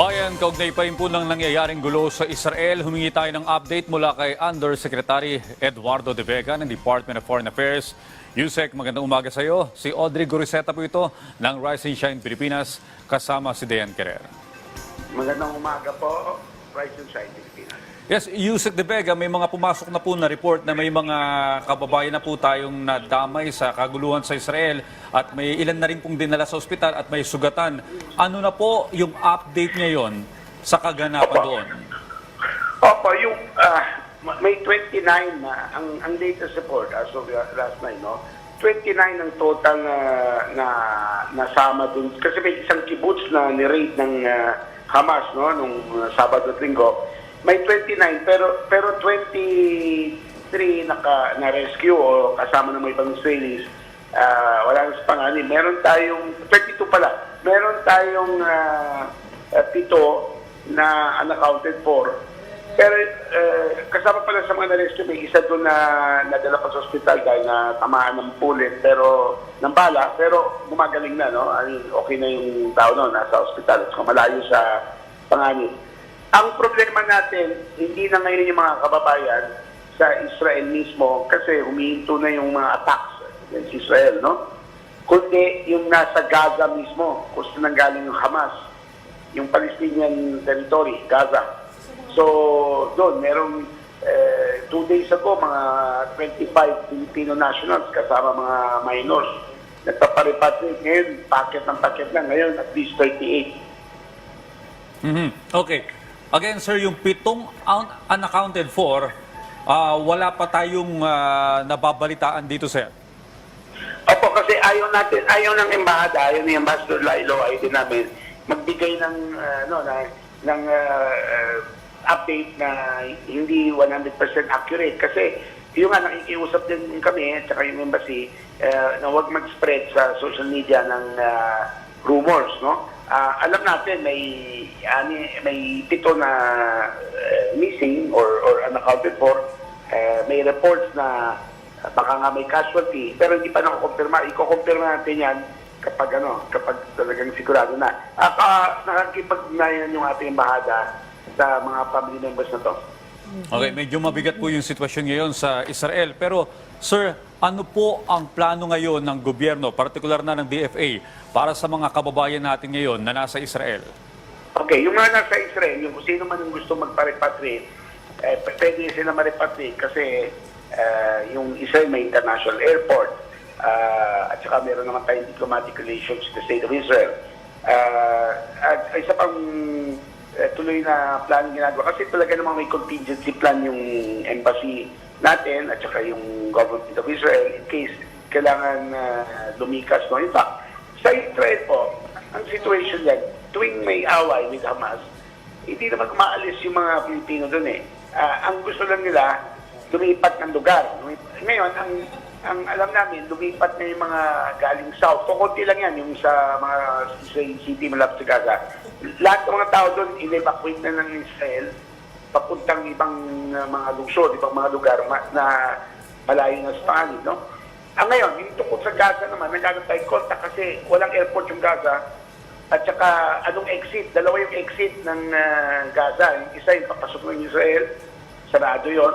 Kabayan, kaugnay pa rin po ng nangyayaring gulo sa Israel, humingi tayo ng update mula kay Undersecretary Eduardo De Vega ng Department of Foreign Affairs. Yusek, magandang umaga sa iyo. Si Audrey Goriseta po ito ng Rise and Shine Pilipinas, kasama si Dean Querer. Magandang umaga po, Rise and Shine Pilipinas. Yes, Yusek De Vega, may mga pumasok na po na report na may mga kababayan na po tayong nadamay sa kaguluhan sa Israel at may ilan na rin pong dinala sa ospital at may sugatan. Ano na po yung update ngayon sa kaganapan doon? Opo, yung ah, may 29 na, ang, ang latest report as of uh, last night, no? 29 ang total na, na nasama dun. Kasi may isang kibbutz na ni-raid ng ah, Hamas, no? Nung uh, Sabado at Linggo. May 29, pero pero 23 naka, na-rescue o kasama ng mga ibang Israelis. Ah, wala nang panganin. Meron tayong, 32 pala, meron tayong ah, ah, pito na unaccounted for. Pero eh, kasama pala sa mga na-rescue, may isa doon na nadala pa sa ospital dahil na tamaan ng bullet, pero ng bala, pero gumagaling na, no? I mean, okay na yung tao no, nasa ospital at malayo sa panganib. Ang problema natin, hindi na ngayon yung mga kababayan sa Israel mismo kasi humihinto na yung mga attacks against Israel, no? Kundi yung nasa Gaza mismo, kung saan nanggaling yung Hamas, yung Palestinian territory, Gaza. So, doon, merong eh, two days ago, mga 25 Filipino nationals kasama mga minors. Nagpaparepatriate ngayon, packet ng packet lang. Ngayon, at least 38. Mhm. Okay. Again, sir, yung pitong un- unaccounted for, ah, wala pa tayong ah, nababalitaan dito, sir. Opo, kasi ayaw natin, ayaw ng embahada, ayaw ni Ambassador Lailo, ayaw din namin magbigay ng, uh, ano, ng uh, uh, update na hindi 100% accurate. Kasi yung nga, nakikiusap din kami, at saka yung embassy, uh, na huwag mag-spread sa social media ng uh, rumors, no? Ah, alam natin may ani may pito na uh, missing or or unaccounted for. Eh, may reports na uh, baka nga may casualty pero hindi pa nako-confirma. Iko-confirma natin 'yan kapag ano, kapag talagang sigurado na. At uh, nakakipag-ugnayan yung ating embahada sa mga family members na to. Okay, medyo mabigat po yung sitwasyon ngayon sa Israel. Pero, sir, ano po ang plano ngayon ng gobyerno, partikular na ng DFA, para sa mga kababayan natin ngayon na nasa Israel? Okay, yung mga nasa Israel, yung kung sino man yung gusto magpa-repatriate, eh, pwede sila ma-repatriate kasi eh, yung Israel may international airport ah, at saka meron naman tayong diplomatic relations with the state of Israel. Ah, at isa pang eh, tuloy na plan ginagawa kasi talaga namang may contingency plan yung embassy natin at saka yung government of Israel in case kailangan ah, lumikas. No? In fact, sa Israel po, ang situation yan, tuwing may away with Hamas, hindi naman umaalis yung mga Pilipino doon eh. Ah, ang gusto lang nila, lumipat ng lugar. Ngayon, ang ang alam namin, lumipat na yung mga galing south. Kukunti lang yan, yung sa mga sa city malapit sa Gaza. Lahat ng mga tao doon, in-evacuate na ng Israel papuntang ibang uh, mga lungsod, ibang mga lugar ma- na malayo na sa panganib, no? Ang ngayon, yung tungkol sa Gaza naman, nagkaroon tayo contact kasi walang airport yung Gaza. At saka, anong exit? Dalawa yung exit ng ah, Gaza. Yung isa yung papasok ng Israel, sarado yon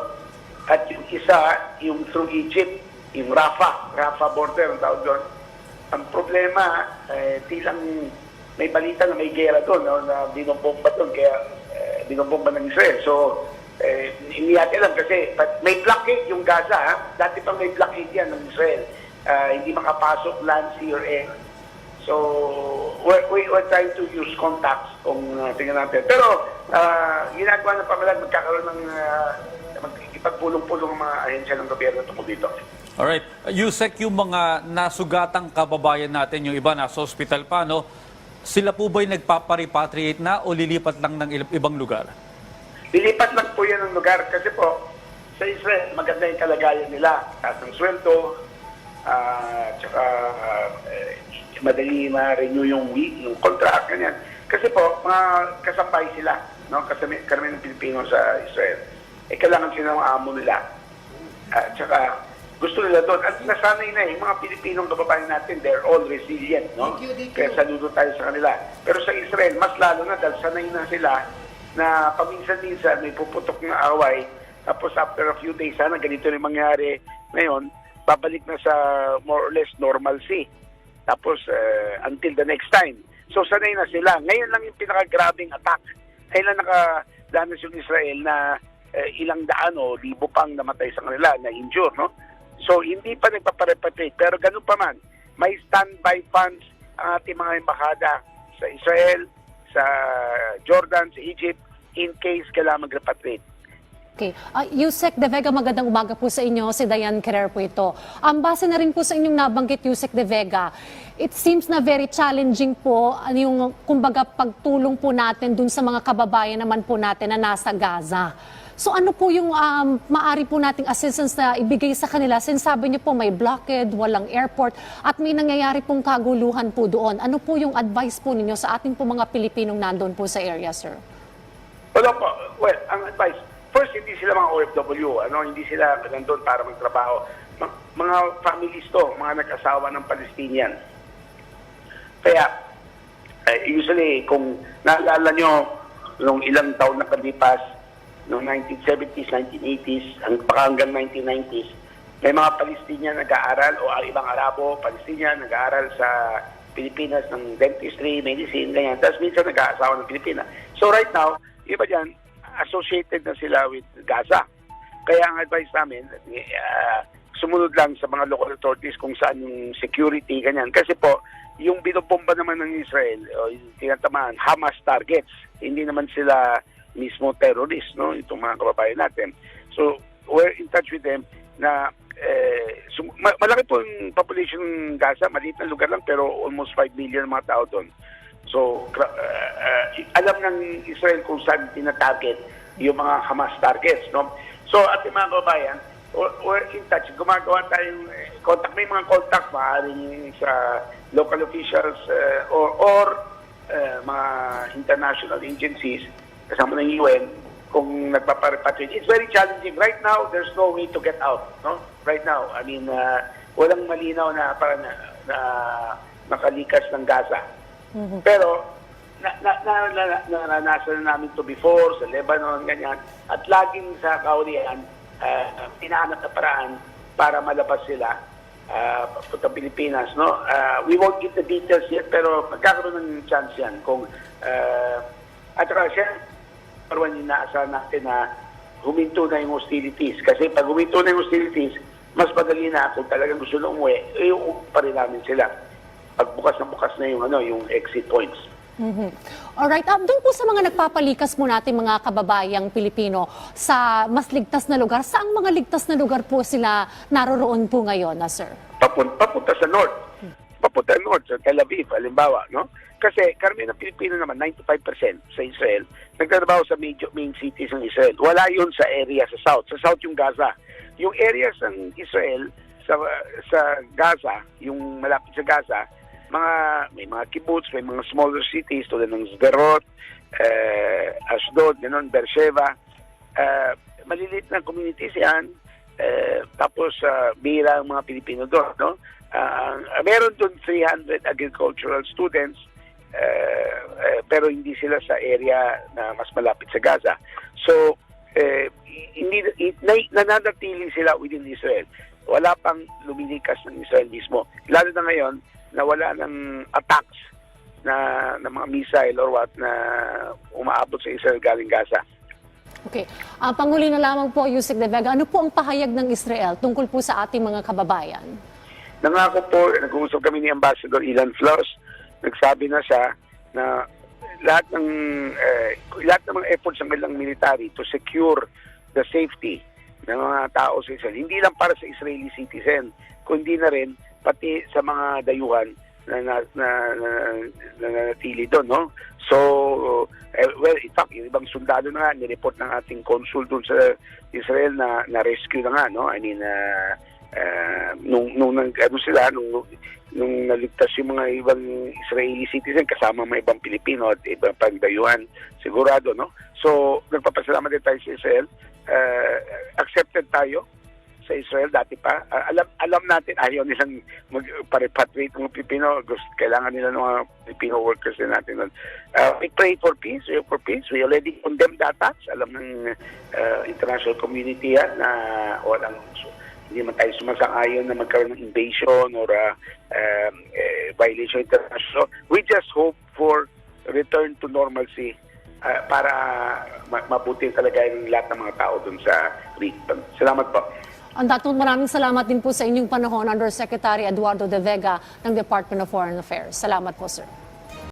At yung isa, yung through Egypt, yung Rafah, Rafah border, ang tawag doon. Ang problema, eh, tilang may balita na may gera doon, no, na binombomba doon, kaya eh, binombomba ng Israel. So, eh, hindi natin alam kasi may blockade yung Gaza. Ha? Dati pang may blockade yan ng Israel. Ah, hindi makapasok land, sea, or air. So, we're, we- we're trying to use contacts kung uh, tingnan natin. Pero, ah, ginagawa ng pamalag, magkakaroon ng uh, magkikipagpulong-pulong ang mga ahensya ng gobyerno tungkol dito. Alright. Yusek, yung mga nasugatang kababayan natin, yung iba nasa hospital pa, no? Sila po ba'y nagpaparepatriate na o lilipat lang ng ibang lugar? Lilipat lang po yan ng lugar kasi po sa Israel maganda yung kalagayan nila. Taas ng sweldo, ah, tsaka eh, madali ma-renew yung, wi- yung contract, ganyan. Kasi po, mga kasambay sila, no? Kasami, karamihan ng Pilipino sa Israel. Eh, kailangan sila ng amo nila. At tsaka, gusto nila doon. At nasanay na eh, yung mga Pilipinong kababayan natin, they're all resilient, no? Thank you, thank you. Kaya saludo tayo sa kanila. Pero sa Israel, mas lalo na dahil sanay na sila na paminsan-minsan may puputok na away. Tapos after a few days, sana ganito rin mangyari ngayon, babalik na sa more or less normalcy. Tapos uh, until the next time. So sanay na sila. Ngayon lang yung pinaka-grabbing attack. Kailan nakadanas yung Israel na eh, ilang daan o libo pang namatay sa kanila, na injure, no? So hindi pa nagpaparepatriate. Pero ganun pa man, may standby funds ang ating mga embahada sa Israel, sa Jordan, sa Egypt, in case kailangan mag-repatriate. Okay. Uh, Yusek De Vega, magandang umaga po sa inyo. Si Diane Kerrer po ito. Ang base na rin po sa inyong nabanggit, Yusek De Vega, it seems na very challenging po ano yung, kumbaga, pagtulong po natin dun sa mga kababayan naman po natin na nasa Gaza. So ano po yung um, maari po nating assistance na ibigay sa kanila? Since sabi niyo po may blockade, walang airport, at may nangyayari pong kaguluhan po doon. Ano po yung advice po ninyo sa ating po mga Pilipinong nandun po sa area, sir? Wala po. Well, ang advice, first, hindi sila mga OFW. Ano, hindi sila nandun para magtrabaho. Ma- mga families to, mga nag-asawa ng Palestinian. Kaya, eh, usually, kung naalala nyo, nung ilang taon na kalipas, noong 1970s, 1980s, hang- baka hanggang 1990s, may mga Palestinian nag-aaral o ang ibang Arabo, Palestinian nag-aaral sa Pilipinas ng dentistry, medicine, ganyan. Tapos minsan nag-aasawa ng Pilipinas. So right now, iba dyan, associated na sila with Gaza. Kaya ang advice namin, uh, sumunod lang sa mga local authorities kung saan yung security, ganyan. Kasi po, yung binobomba naman ng Israel, o yung tinatamaan, Hamas targets. Hindi naman sila mismo terrorist, no? Itong mga kababayan natin. So, we're in touch with them na eh, sum- ma- malaki po yung population ng Gaza, maliit na lugar lang pero almost 5 million mga tao doon. So, uh, uh, alam ng Israel kung saan tinatarget yung mga Hamas targets, no? So, ating mga kababayan, we're, we're in touch. Gumagawa tayong eh, contact. May mga contact, maaaring sa local officials uh, or, or uh, mga international agencies kasama ng UN kung nagpaparepatriate. It's very challenging. Right now, there's no way to get out. No? Right now, I mean, uh, walang malinaw na para na, na makalikas ng Gaza. Pero na, na, na, na, na, naranasan na namin to before sa Lebanon, ganyan. At laging sa kaulian, uh, tinahanap na paraan para malabas sila uh, papunta Pilipinas. No? Uh, we won't give the details yet, pero magkakaroon ng chance yan. Kung, uh, at saka siya, parang inaasahan natin na huminto na yung hostilities. Kasi pag huminto na yung hostilities, mas madali na kung talagang gusto na umuwi, eh, pa rin namin sila. Pag bukas na bukas na yung, ano, yung exit points. Mhm. Alright, um, doon po sa mga nagpapalikas mo natin mga kababayang Pilipino sa mas ligtas na lugar, saang mga ligtas na lugar po sila naroroon po ngayon, na sir? papunta, papunta sa north. Papunta north, sa Tel Aviv, halimbawa, no? Kasi karamihan ng Pilipino naman, 95% sa Israel, nagtatrabaho sa major, main cities ng Israel. Wala yun sa area sa south. Sa south yung Gaza. Yung areas ng Israel sa sa Gaza, yung malapit sa Gaza, mga may mga kibbutz, may mga smaller cities tulad ng Sderot, eh, Ashdod, ganun, Beersheba. Eh, maliliit na communities yan. Eh, tapos uh, bihira ang mga Pilipino doon. No? Ah, meron doon 300 agricultural students eh, eh, pero hindi sila sa area na mas malapit sa Gaza. So, eh, hindi, na, nananatili sila within Israel. Wala pang lumilikas ng Israel mismo. Lalo na ngayon, na wala ng attacks na, ng mga missile or what na umaabot sa Israel galing Gaza. Okay. Ah, Panghuli na lamang po, Yusek De Vega, ano po ang pahayag ng Israel tungkol po sa ating mga kababayan? Nangako po, nag-uusap kami ni Ambassador Ilan Flores, nagsabi na siya na lahat ng eh, lahat ng mga efforts ng kanilang military to secure the safety ng mga tao sa Israel, hindi lang para sa Israeli citizen, kundi na rin pati sa mga dayuhan na na na, na, na nanatili doon, no? So, eh, well, in fact, yung ibang sundalo na nga, nireport ng ating consul doon sa Israel na na-rescue na nga, no? I mean, uh, uh, nung, nung, nung, ano sila, nung, nung naligtas yung mga ibang Israeli citizen kasama mga ibang Pilipino at ibang pangdayuhan, sigurado, no? So, nagpapasalamat din tayo sa Israel. Uh, accepted tayo sa Israel dati pa. Ah, alam alam natin ayaw nilang mag-repatriate ng Pilipino. Gusto, kailangan nila ng mga Filipino workers din natin. nun. Ah, we pray for peace. We for peace. We already condemned the attacks. Alam ng ah, international community yan na walang hindi man tayo sumasang-ayon na magkaroon ng invasion or ah, um, eh, violation international. We just hope for return to normalcy ah, para ma- mabuti talaga yung lahat ng mga tao dun sa region. Salamat po. Ang dato, maraming salamat din po sa inyong panahon, Undersecretary Eduardo De Vega ng Department of Foreign Affairs. Salamat po, sir.